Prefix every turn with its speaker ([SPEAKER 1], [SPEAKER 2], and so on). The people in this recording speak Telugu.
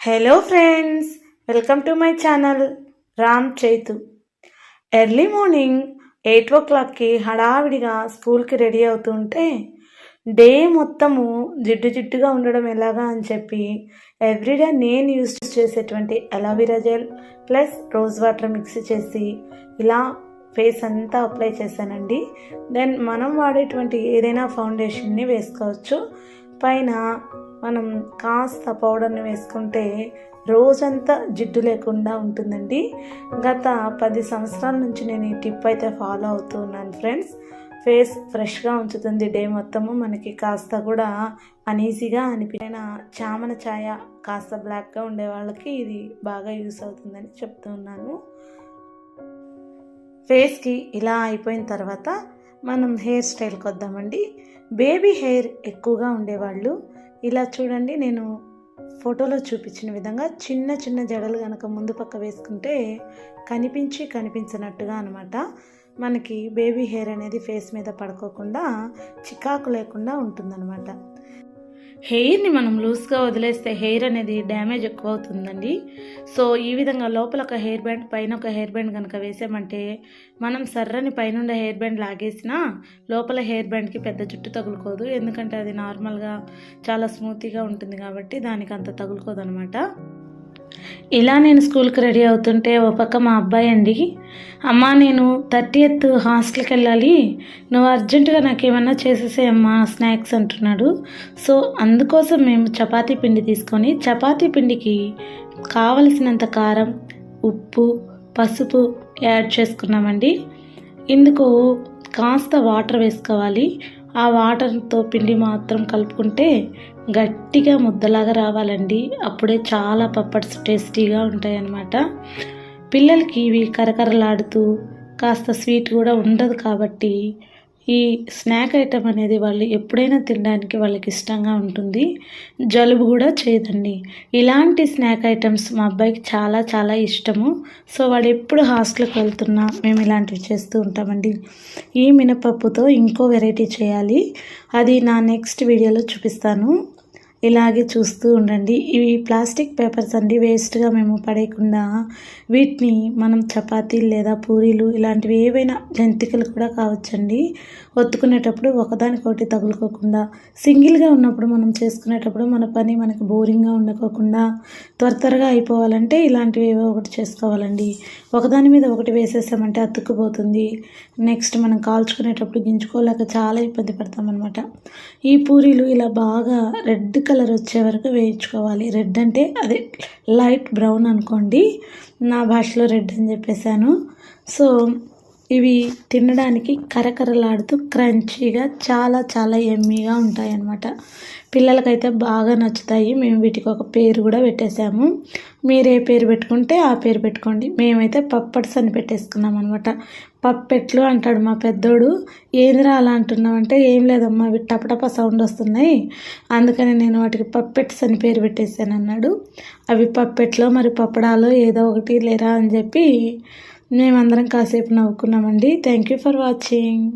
[SPEAKER 1] Hello friends welcome to my channel Ram Chaitu early morning eight ఓ క్లాక్కి హడావిడిగా స్కూల్కి రెడీ అవుతుంటే డే మొత్తము జిడ్డు జిడ్డుగా ఉండడం ఎలాగా అని చెప్పి ఎవ్రీడే నేను యూజ్ చేసేటువంటి aloe vera gel plus rose water mix చేసి ఇలా ఫేస్ అంతా అప్లై చేశానండి. దెన్ మనం వాడేటువంటి ఏదైనా ఫౌండేషన్ని వేసుకోవచ్చు. పైన మనం కాస్త పౌడర్ని వేసుకుంటే రోజంతా జిడ్డు లేకుండా ఉంటుందండి. గత పది సంవత్సరాల నుంచి నేను ఈ టిప్ అయితే ఫాలో అవుతూ ఉన్నాను ఫ్రెండ్స్. ఫేస్ ఫ్రెష్గా ఉంచుతుంది డే మొత్తము. మనకి కాస్త కూడా అనీజీగా అనిపించిన చామన ఛాయ కాస్త బ్లాక్గా ఉండే వాళ్ళకి ఇది బాగా యూస్ అవుతుందని చెప్తూ ఉన్నాను. ఫేస్కి ఇలా అయిపోయిన తర్వాత మనం హెయిర్ స్టైల్కి వద్దామండి. బేబీ హెయిర్ ఎక్కువగా ఉండేవాళ్ళు ఇలా చూడండి నేను ఫోటోలో చూపించిన విధంగా చిన్న చిన్న జడలు కనుక ముందు పక్క వేసుకుంటే కనిపించి కనిపించినట్టుగా అనమాట మనకి బేబీ హెయిర్ అనేది ఫేస్ మీద పడుకోకుండా చికాకు లేకుండా ఉంటుందన్నమాట. హెయిర్ని మనం లూజ్గా వదిలేస్తే హెయిర్ అనేది డ్యామేజ్ ఎక్కువ అవుతుందండి సో ఈ విధంగా లోపల ఒక హెయిర్ బ్యాండ్ పైన ఒక హెయిర్ బ్యాండ్ కనుక వేసామంటే మనం సర్రని పైనుండే హెయిర్ బ్యాండ్ లాగేసినా లోపల హెయిర్ బ్యాండ్కి పెద్ద జుట్టు తగులుకోదు. ఎందుకంటే అది నార్మల్గా చాలా స్మూత్గా ఉంటుంది కాబట్టి దానికి అంత తగులుకోదు అనమాట ఇలా నేను స్కూల్కి రెడీ అవుతుంటే ఓ పక్క మా అబ్బాయి అండి అమ్మ నేను థర్టీ ఎత్ హాస్టల్కి వెళ్ళాలి. నువ్వు అర్జెంటుగా నాకు ఏమన్నా చేసేసే అమ్మ స్నాక్స్ అంటున్నాడు. సో అందుకోసం మేము చపాతీ పిండి తీసుకొని చపాతీ పిండికి కావలసినంత కారం ఉప్పు పసుపు యాడ్ చేసుకున్నామండి. ఇందుకు కాస్త వాటర్ వేసుకోవాలి. ఆ వాటర్తో పిండి మాత్రం కలుపుకుంటే గట్టిగా ముద్దలాగా రావాలండి. అప్పుడే చాలా పప్పడ్స్ టేస్టీగా ఉంటాయన్నమాట. పిల్లలకి ఇవి కరకరలాడుతూ కాస్త స్వీట్ కూడా ఉండదు కాబట్టి ఈ స్నాక్ ఐటెం అనేది వాళ్ళు ఎప్పుడైనా తినడానికి వాళ్ళకి ఇష్టంగా ఉంటుంది. జలుబు కూడా చేయదండి. ఇలాంటి స్నాక్ ఐటమ్స్ మా అబ్బాయికి చాలా చాలా ఇష్టము. సో వాడు ఎప్పుడు హాస్టల్కి వెళ్తున్నా మేము ఇలాంటివి చేస్తూ ఉంటామండి. ఈ మినపప్పుతో ఇంకో వెరైటీ చేయాలి. అది నా నెక్స్ట్ వీడియోలో చూపిస్తాను. ఇలాగే చూస్తూ ఉండండి. ఇవి ప్లాస్టిక్ పేపర్స్ అండి వేస్ట్గా మేము పడేయకుండా వీటిని మనం చపాతీలు లేదా పూరీలు ఇలాంటివి ఏవైనా జంతికలు కూడా కావచ్చండి. ఒత్తుకునేటప్పుడు ఒకదానికొకటి తగులుకోకుండా సింగిల్గా ఉన్నప్పుడు మనం చేసుకునేటప్పుడు మన పని మనకి బోరింగ్గా ఉండకోకుండా త్వర త్వరగా అయిపోవాలంటే ఇలాంటివి ఏవో ఒకటి చేసుకోవాలండి. ఒకదాని మీద ఒకటి వేసేసామంటే అతుక్కుపోతుంది. నెక్స్ట్ మనం కాల్చుకునేటప్పుడు గింజుకోలేక చాలా ఇబ్బంది పడతామన్నమాట. ఈ పూరీలు ఇలా బాగా రెడ్ కలర్ వచ్చే వరకు వేయించుకోవాలి. రెడ్ అంటే అదే లైట్ బ్రౌన్ అనుకోండి. నా భాషలో రెడ్ అని చెప్పేశాను. సో ఇవి తినడానికి కరకరలాడుతూ క్రంచీగా చాలా చాలా ఎమ్మీగా ఉంటాయి అన్నమాట పిల్లలకైతే బాగా నచ్చుతాయి. మేము వీటికి ఒక పేరు కూడా పెట్టేశాము. మీరు ఏ పేరు పెట్టుకుంటే ఆ పేరు పెట్టుకోండి. మేమైతే పప్పట్స్ అని పెట్టేసుకున్నాం అనమాట పప్పెట్లు అంటాడు మా పెద్దోడు. ఏందిరా అలా అంటున్నామంటే ఏం లేదమ్మా అవి టపటప సౌండ్ వస్తున్నాయి. అందుకని నేను వాటికి పప్పెట్స్ అని పేరు పెట్టేశాను అన్నాడు అవి పప్పెట్లో మరి పప్పడాలో ఏదో ఒకటి లేరా అని చెప్పి మేమందరం కాసేపు నవ్వుకున్నామండి. Thank you for watching